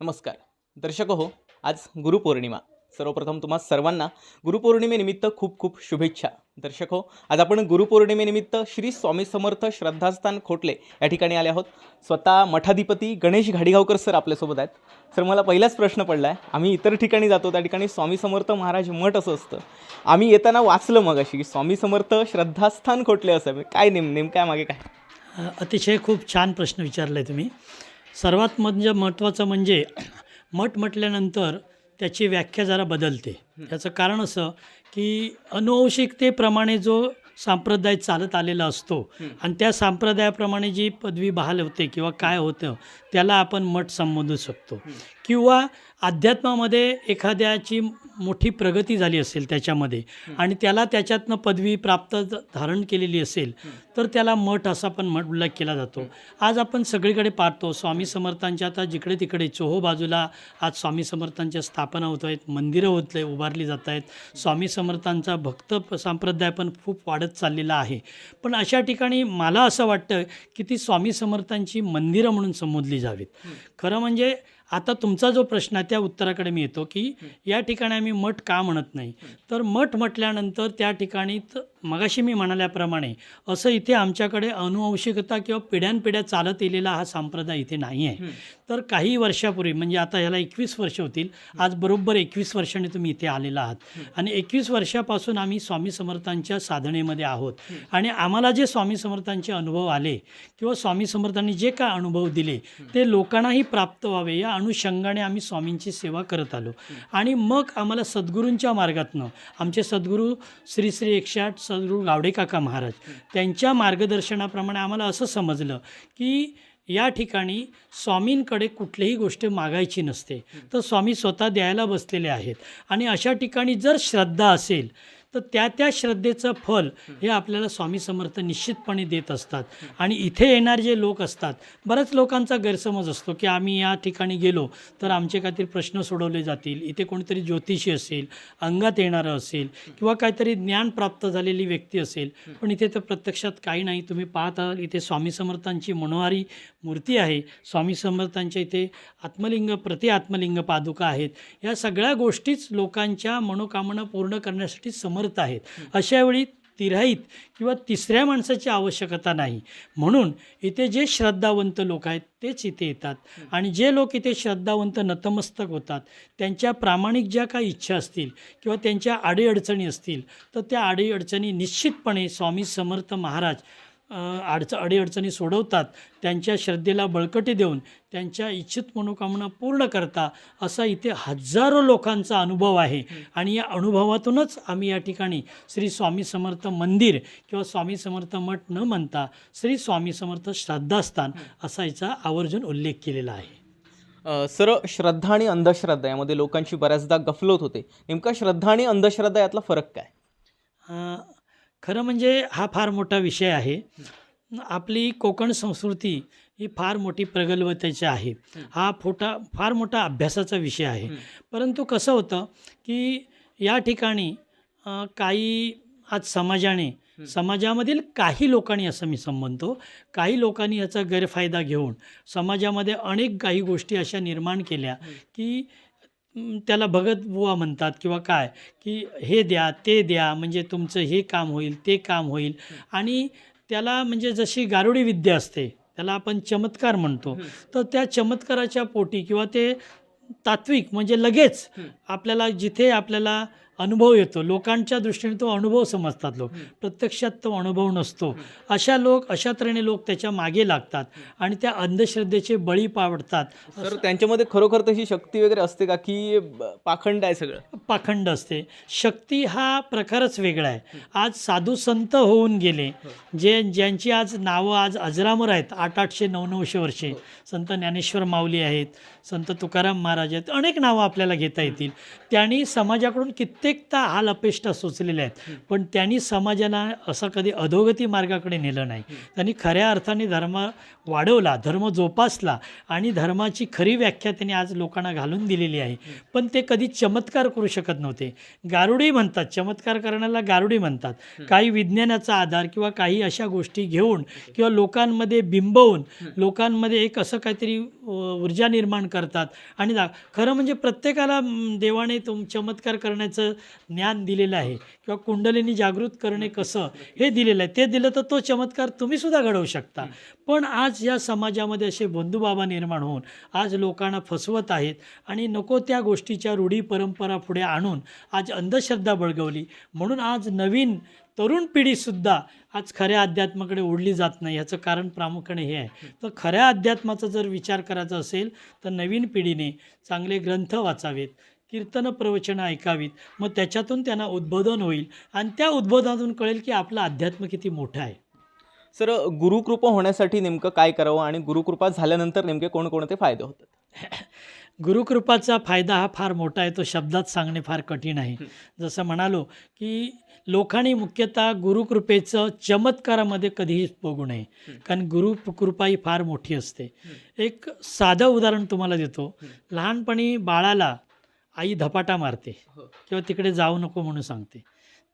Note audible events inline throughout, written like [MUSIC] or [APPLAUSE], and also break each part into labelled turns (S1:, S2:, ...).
S1: नमस्कार. दर्शक हो आज गुरुपौर्णिमा. सर्वप्रथम तुम्हा सर्वांना गुरुपौर्णिमेनिमित्त खूप खूप शुभेच्छा. दर्शक हो आज आपण गुरुपौर्णिमेनिमित्त श्री स्वामी समर्थ श्रद्धास्थान खोटले या ठिकाणी आले आहोत. स्वतः मठाधिपती गणेश घाडीगावकर सर आपल्यासोबत आहेत. सर मला पहिलाच प्रश्न पडला आहे आम्ही इतर ठिकाणी जातो त्या ठिकाणी स्वामी समर्थ महाराज मठ असं असतं. आम्ही येताना वाचलं मग अशी की स्वामी समर्थ श्रद्धास्थान खोटले असं काय नेम नेमकं काय मागे काय?
S2: अतिशय खूप छान प्रश्न विचारला आहे तुम्ही. सर्वात म्हणजे महत्त्वाचं म्हणजे मठ म्हटल्यानंतर त्याची व्याख्या जरा बदलते. त्याचं कारण असं की अनुवंशिकतेप्रमाणे जो संप्रदाय चालत आलेला असतो आणि त्या संप्रदायाप्रमाणे जी पदवी बहाल होते किंवा काय होतं त्याला आपण मठ संबोधू शकतो. किंवा अध्यात्मामध्ये एखाद्याची मोठी प्रगती झाली असेल त्याच्यामध्ये आणि त्याला त्याच्यातनं पदवी प्राप्त धारण केलेली असेल तर त्याला मठ असा पण मठ उल्लेख केला जातो. आज आपण सगळीकडे पाहतो स्वामी समर्थांच्या आता जिकडे तिकडे चोहो बाजूला आज स्वामी समर्थांच्या स्थापना होत आहेत मंदिरं होत आहे उभारली जात आहेत. स्वामी समर्थांचा भक्त संप्रदाय पण खूप वाढत चाललेला आहे. पण अशा ठिकाणी मला असं वाटतं की ती स्वामी समर्थांची मंदिरं म्हणून संबोधली जावीत. खरं म्हणजे आता तुमचा जो प्रश्न आहे त्या उत्तराकडे मी येतो की या ठिकाणी आम्ही मठ का म्हणत नाही? तर मठ म्हटल्यानंतर त्या ठिकाणी त- मगाशी मी म्हणाल्याप्रमाणे असं इथे आमच्याकडे अनुवंशिकता किंवा पिढ्यानपिढ्या चालत येलेला हा संप्रदाय इथे नाही आहे. तर काही वर्षापूर्वी म्हणजे आता ह्याला एकवीस वर्ष होतील आज बरोबर एकवीस वर्षांनी तुम्ही इथे आलेला आहात. आणि एकवीस वर्षापासून आम्ही स्वामी समर्थांच्या साधनेमध्ये आहोत. आणि आम्हाला जे स्वामी समर्थांचे अनुभव आले किंवा स्वामी समर्थांनी जे काय अनुभव दिले ते लोकांनाही प्राप्त व्हावे या अनुषंगाने आम्ही स्वामींची सेवा करत आलो. आणि मग आम्हाला सद्गुरूंच्या मार्गातनं आमचे सद्गुरू श्री श्री एकशे आठ सद्गुरू गावडे काका महाराज त्यांच्या मार्गदर्शनाप्रमाणे आम्हाला असं समजलं की या ठिकाणी स्वामींकडे कुठलीही गोष्ट मागायची नसते. तर स्वामी स्वतः द्यायला बसलेले आहेत. आणि अशा ठिकाणी जर श्रद्धा असेल तर त्या त्या श्रद्धेचं फल हे आपल्याला स्वामी समर्थ निश्चितपणे देत असतात. आणि इथे येणारे जे लोक असतात बऱ्याच लोकांचा गैरसमज असतो की आम्ही या ठिकाणी गेलो तर आमचे काहीतरी प्रश्न सोडवले जातील इथे कोणीतरी ज्योतिषी असेल अंगात येणारं असेल किंवा काहीतरी ज्ञान प्राप्त झालेली व्यक्ती असेल. पण इथे तर प्रत्यक्षात काही नाही. तुम्ही पाहत आहात इथे स्वामी समर्थांची मनोहारी मूर्ती आहे. स्वामी समर्थांच्या इथे आत्मलिंग प्रति आत्मलिंग पादुका आहेत. या सगळ्या गोष्टीच लोकांच्या मनोकामना पूर्ण करण्यासाठी समर्थ आहेत. अशा वेळी तिराईत किंवा तिसऱ्या माणसाची आवश्यकता नाही. म्हणून इथे जे श्रद्धावंत लोक आहेत तेच इथे येतात. आणि जे लोक इथे श्रद्धावंत नतमस्तक होतात त्यांच्या प्रामाणिक ज्या काही इच्छा असतील किंवा त्यांच्या आडीअडचणी असतील तर त्या अडीअडचणी निश्चितपणे स्वामी समर्थ महाराज अडच अडीअडचणी सोडवतात. त्यांच्या श्रद्धेला बळकटी देऊन त्यांच्या इच्छित मनोकामना पूर्ण करता असा इथे हजारो लोकांचा अनुभव आहे. आणि या अनुभवातूनच आम्ही या ठिकाणी श्री स्वामी समर्थ मंदिर किंवा स्वामी समर्थ मठ न म्हणता श्री स्वामी समर्थ श्रद्धास्थान असा याचा आवर्जून उल्लेख केलेला आहे.
S1: सर श्रद्धा आणि अंधश्रद्धा यामध्ये लोकांची बऱ्याचदा गफलत होते. नेमका श्रद्धा आणि अंधश्रद्धा यातला फरक काय?
S2: खरं म्हणजे हा फार मोठा विषय आहे. आपली कोकण संस्कृती ही फार मोठी प्रगल्भतेची आहे. हा फोटा फार मोठा अभ्यासाचा विषय आहे. परंतु कसं होतं की या ठिकाणी काही आज समाजाने समाजामधील काही लोकांनी असं मी संबंधतो काही लोकांनी याचा गैरफायदा घेऊन समाजामध्ये अनेक काही गोष्टी अशा निर्माण केल्या की त्याला भगत बुवा म्हणतात किंवा काय की हे द्या ते द्या म्हणजे तुमचं हे काम होईल ते काम होईल. आणि त्याला म्हणजे जशी गारुडी विद्या असते त्याला आपण चमत्कार म्हणतो. तर त्या चमत्काराच्या पोटी किंवा ते तात्विक म्हणजे लगेच आपल्याला जिथे आपल्याला अनुभव येतो. लोकांच्या दृष्टीने तो अनुभव समजतात लोक. प्रत्यक्षात तो अनुभव नसतो. अशा लोक अशा तऱ्हेने लोक त्याच्यामागे लागतात आणि त्या अंधश्रद्धेचे बळी पावडतात.
S1: तर त्यांच्यामध्ये खरोखर तशी शक्ती वगैरे असते का की पाखंड आहे सगळं?
S2: पाखंड असते. शक्ती हा प्रकारच वेगळा आहे. आज साधू संत होऊन गेले जे ज्यांची आज नावं आज अजरामर आहेत आठ आठशे नऊ नऊशे वर्षे. संत ज्ञानेश्वर माऊली आहेत संत तुकाराम महाराज आहेत अनेक नावं आपल्याला घेता येतील. त्यांनी समाजाकडून कित्येकदा हाल अपेष्टा सुचलेल्या आहेत. पण त्यांनी समाजाला असं कधी अधोगती मार्गाकडे नेलं नाही. त्यांनी खऱ्या अर्थाने धर्म वाढवला धर्म जोपासला आणि धर्माची खरी व्याख्या त्यांनी आज लोकांना घालून दिलेली आहे. पण ते कधी चमत्कार करू शकत नव्हते. गारुडी म्हणतात चमत्कार करण्याला गारुडी म्हणतात. काही विज्ञानाचा आधार किंवा काही अशा गोष्टी घेऊन किंवा लोकांमध्ये बिंबवून लोकांमध्ये एक असं काहीतरी ऊर्जा निर्माण करतात. आणि दा खरं म्हणजे प्रत्येकाला देवाने तुम चमत्कार करण्याचं ज्ञान दिलेलं आहे. किंवा कुंडलीनी जागृत करणे कसं हे दिलेलं आहे. ते दिलं तर तो चमत्कार तुम्हीसुद्धा घडवू शकता. पण आज या समाजामध्ये असे बंधुबाबा निर्माण होऊन आज लोकांना फसवत आहेत आणि नको त्या गोष्टीच्या रूढी परंपरा पुढे आणून आज अंधश्रद्धा बळगवली. म्हणून आज नवीन तरुण पिढीसुद्धा आज खऱ्या अध्यात्माकडे ओढली जात नाही. याचं कारण प्रामुख्याने हे आहे. तर खऱ्या अध्यात्माचा जर विचार करायचा असेल तर नवीन पिढीने चांगले ग्रंथ वाचावेत कीर्तन प्रवचनं ऐकावीत. मग त्याच्यातून त्यांना उद्बोधन होईल आणि त्या उद्बोधनातून कळेल की आपलं अध्यात्म किती मोठं आहे.
S1: सर गुरुकृपा होण्यासाठी नेमकं काय करावं आणि गुरुकृपा झाल्यानंतर नेमके कोणकोणते फायदे होतात? [LAUGHS]
S2: गुरुकृपाचा फायदा हा फार मोठा आहे. तो शब्दात सांगणे फार कठीण आहे. जसं म्हणालो की लोकांनी मुख्यतः गुरुकृपेचं चमत्कारामध्ये कधीही बघू नये. कारण गुरु कृपा ही फार मोठी असते. एक साधं उदाहरण तुम्हाला देतो. लहानपणी बाळाला आई धपाटा मारते किंवा तिकडे जाऊ नको म्हणून सांगते.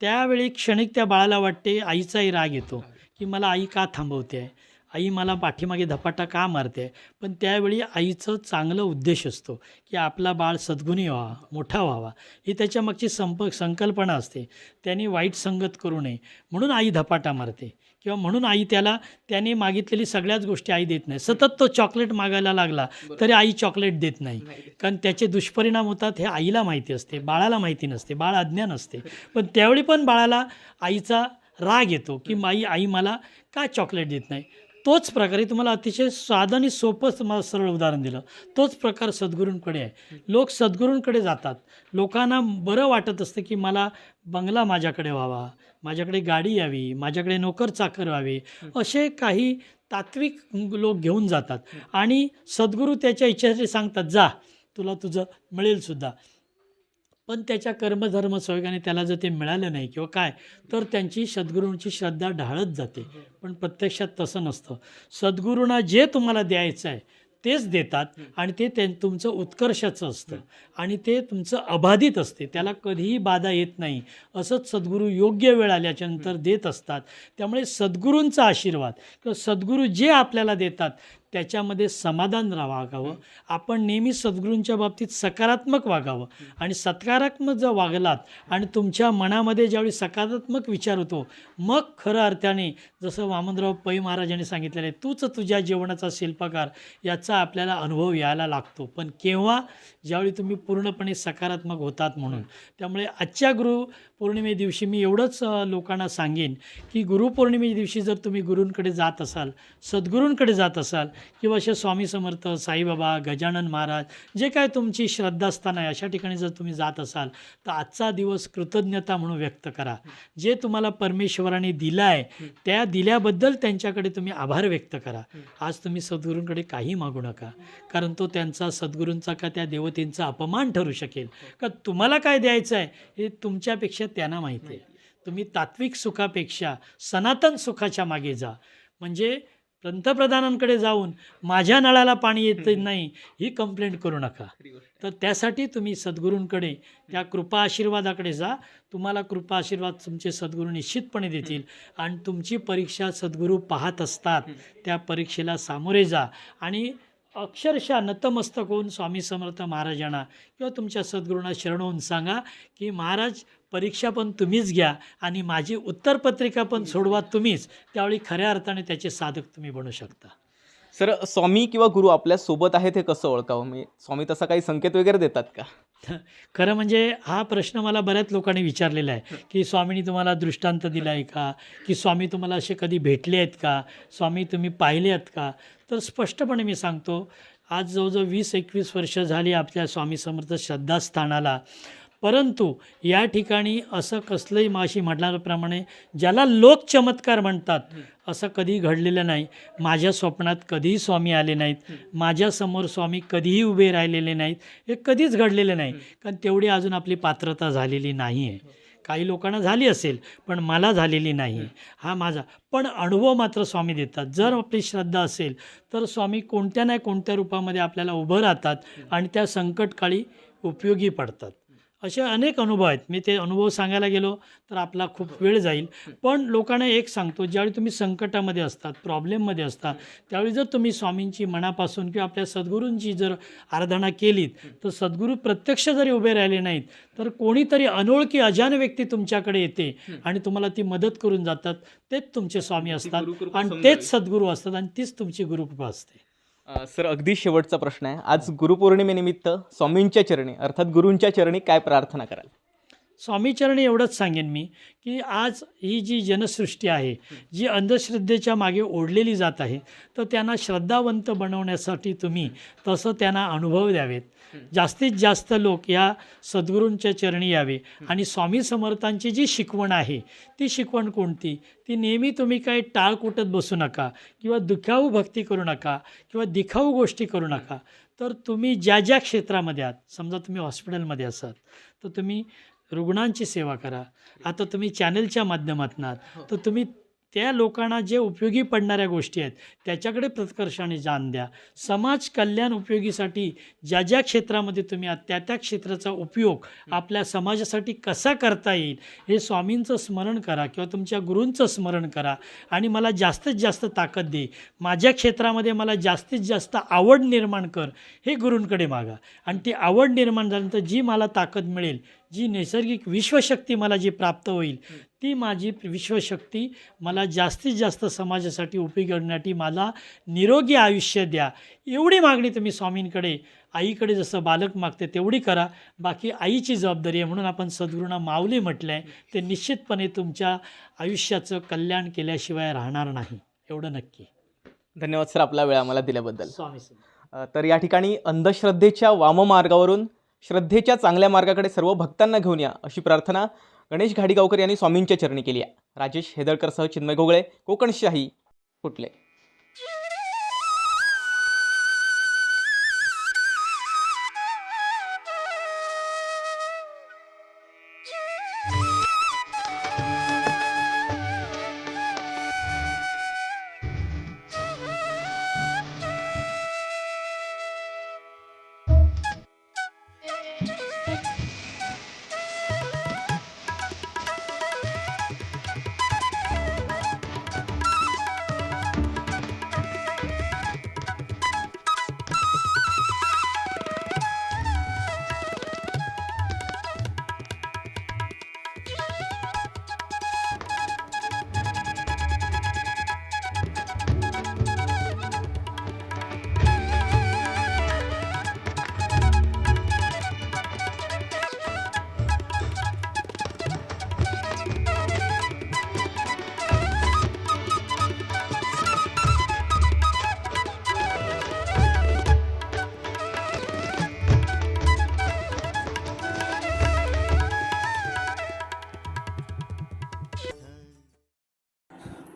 S2: त्यावेळी क्षणिक त्या बाळाला वाटते आईचाही राग येतो की मला आई का थांबवते आहे आई मला पाठीमागे धपाटा का मारते? पण त्यावेळी आईचं चांगलं उद्देश असतो की आपला बाळ सद्गुणी व्हावा मोठा व्हावा. ही त्याच्यामागची संप संकल्पना असते. त्यांनी वाईट संगत करू नये म्हणून आई धपाटा मारते. किंवा म्हणून आई त्याला त्याने मागितलेली सगळ्याच गोष्टी आई देत नाही. सतत तो चॉकलेट मागायला लागला तरी आई चॉकलेट देत नाही. कारण त्याचे दुष्परिणाम होतात हे आईला माहिती असते बाळाला माहिती नसते बाळ अज्ञान असते. पण त्यावेळी पण बाळाला आईचा राग येतो की माई आई मला का चॉकलेट देत नाही? तोच प्रकारे तुम्हाला अतिशय साधं आणि सोपंच तुम्हाला सरळ उदाहरण दिलं. तोच प्रकार सद्गुरूंकडे आहे. लोक सद्गुरूंकडे जातात. लोकांना बरं वाटत असतं की मला बंगला माझ्याकडे व्हावा माझ्याकडे गाडी यावी माझ्याकडे नोकर चाकर व्हावे असे काही तात्विक लोक घेऊन जातात. आणि सद्गुरू त्याच्या इच्छेसाठी सांगतात जा तुला तुझं मिळेलसुद्धा पण त्याच्या कर्मधर्म संयोगाने त्याला जर ते मिळालं नाही किंवा काय तर त्यांची सद्गुरूंची श्रद्धा ढाळत जाते. पण प्रत्यक्षात तसं नसतं. सद्गुरूंना जे तुम्हाला द्यायचं आहे तेच देतात आणि ते त्यां तुमचं उत्कर्षाचं असतं. आणि ते तुमचं अबाधित असते. त्याला कधीही बाधा येत नाही. असंच सद्गुरू योग्य वेळ आल्याच्यानंतर देत असतात. त्यामुळे सद्गुरूंचा आशीर्वाद किंवा सद्गुरू जे आपल्याला देतात त्याच्यामध्ये समाधान वागावं आपण नेहमी सद्गुरूंच्या बाबतीत सकारात्मक वागावं. आणि सकारात्मक जर वागलात आणि तुमच्या मनामध्ये ज्यावेळी सकारात्मक विचार होतो मग खरं अर्थाने जसं वामनराव पै महाराजांनी सांगितलेलं आहे तूच तुझ्या जीवनाचा शिल्पकार याचा आपल्याला अनुभव यायला लागतो. पण केव्हा? ज्यावेळी तुम्ही पूर्णपणे सकारात्मक होतात म्हणून. त्यामुळे आजच्या गुरु पौर्णिमे दिवशी मी एवढंच लोकांना सांगेन की गुरुपौर्णिमे दिवशी जर तुम्ही गुरूंकडे जात असाल सद्गुरूंकडे जात असाल किंवा असे स्वामी समर्थ साईबाबा गजानन महाराज जे काय तुमची श्रद्धास्थान आहे अशा ठिकाणी जर तुम्ही जात असाल तर आजचा दिवस कृतज्ञता म्हणून व्यक्त करा. जे तुम्हाला परमेश्वराने दिलं आहे त्या दिल्याबद्दल त्यांच्याकडे तुम्ही आभार व्यक्त करा. आज तुम्ही सद्गुरूंकडे काही मागू नका कारण तो त्यांचा सद्गुरूंचा का त्या देवतेंचा अपमान ठरू शकेल? का तुम्हाला काय द्यायचं आहे हे तुमच्यापेक्षा त्यांना माहिती आहे. तुम्ही तात्विक सुखापेक्षा सनातन सुखाच्या मागे जा. म्हणजे पंतप्रधानांकडे जाऊन माझ्या नळाला पाणी येत नाही ही कंप्लेंट करू नका. तर त्यासाठी तुम्ही सद्गुरूंकडे त्या कृपा आशीर्वादाकडे जा. तुम्हाला कृपा आशीर्वाद तुमचे सद्गुरू निश्चितपणे देतील आणि तुमची परीक्षा सद्गुरू पाहत असतात. त्या परीक्षेला सामोरे जा. आणि अक्षरशः नतमस्तक होऊन स्वामी समर्थ महाराजांना किंवा तुमच्या सद्गुरूंना शरण होऊन सांगा की महाराज परीक्षा पण तुम्हीच घ्या आणि माझी उत्तरपत्रिका पण सोडवा तुम्हीच. त्यावेळी खऱ्या अर्थाने त्याचे साधक तुम्ही बनू शकता.
S1: सर स्वामी किंवा गुरु आपल्यासोबत आहेत हे कसं ओळखावं? म्हणजे स्वामी तसा काही संकेत वगैरे देतात का? [LAUGHS]
S2: खरं म्हणजे हा प्रश्न मला बऱ्याच लोकांनी विचारलेला आहे की स्वामीनी तुम्हाला दृष्टांत दिला आहे का? की स्वामी तुम्हाला असे कधी भेटले आहेत का? स्वामी तुम्ही पाहिले आहेत का? तर स्पष्टपणे मी सांगतो आज जवळजवळ वीस एकवीस वर्ष झाली आपल्या स्वामी समर्थ श्रद्धास्थानाला. परंतु या ठिकाणी असं कसलंही माशी म्हटल्याप्रमाणे ज्याला लोक चमत्कार म्हणतात असं कधी घडलेलं नाही. माझ्या स्वप्नात कधीही स्वामी आले नाहीत. माझ्यासमोर स्वामी कधीही उभे राहिलेले नाहीत. हे कधीच घडलेलं नाही. कारण तेवढी अजून आपली पात्रता झालेली नाही आहे काही लोकांना झाली असेल पण मला झालेली नाही हा माझा पण अनुभव मात्र स्वामी देतात. जर आपली श्रद्धा असेल तर स्वामी कोणत्या ना कोणत्या रूपामध्ये आपल्याला उभं राहतात आणि त्या संकटकाळी उपयोगी पडतात. असे अनेक अनुभव आहेत. मी ते अनुभव सांगायला गेलो तर आपला खूप वेळ जाईल. पण लोकांना एक सांगतो ज्यावेळी तुम्ही संकटामध्ये असतात प्रॉब्लेममध्ये असतात त्यावेळी जर तुम्ही स्वामींची मनापासून किंवा आपल्या सद्गुरूंची जर आराधना केलीत तर सद्गुरू प्रत्यक्ष जरी उभे राहिले नाहीत तर कोणीतरी अनोळखी अजान व्यक्ती तुमच्याकडे येते आणि तुम्हाला ती मदत करून जातात. तेच तुमचे स्वामी असतात आणि. तेच सद्गुरू असतात आणि तीच तुमची गुरुकृपा असते.
S1: सर अगदी शेवटचा प्रश्न आहे. आज गुरुपौर्णिमेनिमित्त स्वामींच्या चरणी अर्थात गुरूंच्या चरणी काय प्रार्थना कराल?
S2: स्वामीचरणी एवढंच सांगेन मी की आज ही जी जनसृष्टी आहे जी अंधश्रद्धेच्या मागे ओढलेली जात आहे तर त्यांना श्रद्धावंत बनवण्यासाठी तुम्ही तसं त्यांना अनुभव द्यावेत. जास्तीत जास्त लोक या सद्गुरूंच्या चरणी यावे. आणि स्वामी समर्थांची जी शिकवण आहे ती शिकवण कोणती? ती नेहमी तुम्ही काही टाळ कुटत बसू नका किंवा दुखाऊ भक्ती करू नका किंवा दिखाऊ गोष्टी करू नका. तर तुम्ही ज्या ज्या क्षेत्रामध्ये आहात समजा तुम्ही हॉस्पिटलमध्ये असाल तर तुम्ही रुग्णांची सेवा करा. आता तुम्ही चॅनलच्या माध्यमातून आहात. तर तुम्ही त्या लोकांना जे उपयोगी पडणाऱ्या गोष्टी आहेत त्याच्याकडे प्रकर्षाने जाण द्या. समाज कल्याण उपयोगीसाठी ज्या ज्या क्षेत्रामध्ये तुम्ही आहात त्या त्या क्षेत्राचा उपयोग आपल्या समाजासाठी कसा करता येईल हे स्वामींचं स्मरण करा किंवा तुमच्या गुरूंचं स्मरण करा आणि मला जास्तीत जास्त ताकद दे. माझ्या क्षेत्रामध्ये मला जास्तीत जास्त आवड निर्माण कर हे गुरूंकडे मागा. आणि ती आवड निर्माण झाल्यानंतर जी मला ताकद मिळेल जी नैसर्गिक विश्वशक्ती मला जी प्राप्त होईल ती माझी विश्वशक्ती मला जास्तीत जास्त समाजासाठी उपयोगी करण्यासाठी मला निरोगी आयुष्य द्या. एवढी मागणी तुम्ही स्वामींकडे आईकडे जसं बालक मागते तेवढी करा. बाकी आईची जबाबदारी आहे म्हणून आपण सद्गुरूंना माऊली म्हटलं आहे ते निश्चितपणे तुमच्या आयुष्याचं कल्याण केल्याशिवाय राहणार नाही. एवढं नक्की.
S1: धन्यवाद सर आपला वेळ आम्हाला दिल्याबद्दल.
S2: स्वामी
S1: तर या ठिकाणी अंधश्रद्धेच्या वाममार्गावरून श्रद्धेच्या चांगल्या मार्गाकडे सर्व भक्तांना घेऊन या अशी प्रार्थना गणेश घाडीगावकर यांनी स्वामींच्या चरणी केली आहे. राजेश हेदळकरसह चिन्मय घोगळे कोकणशाही कुठले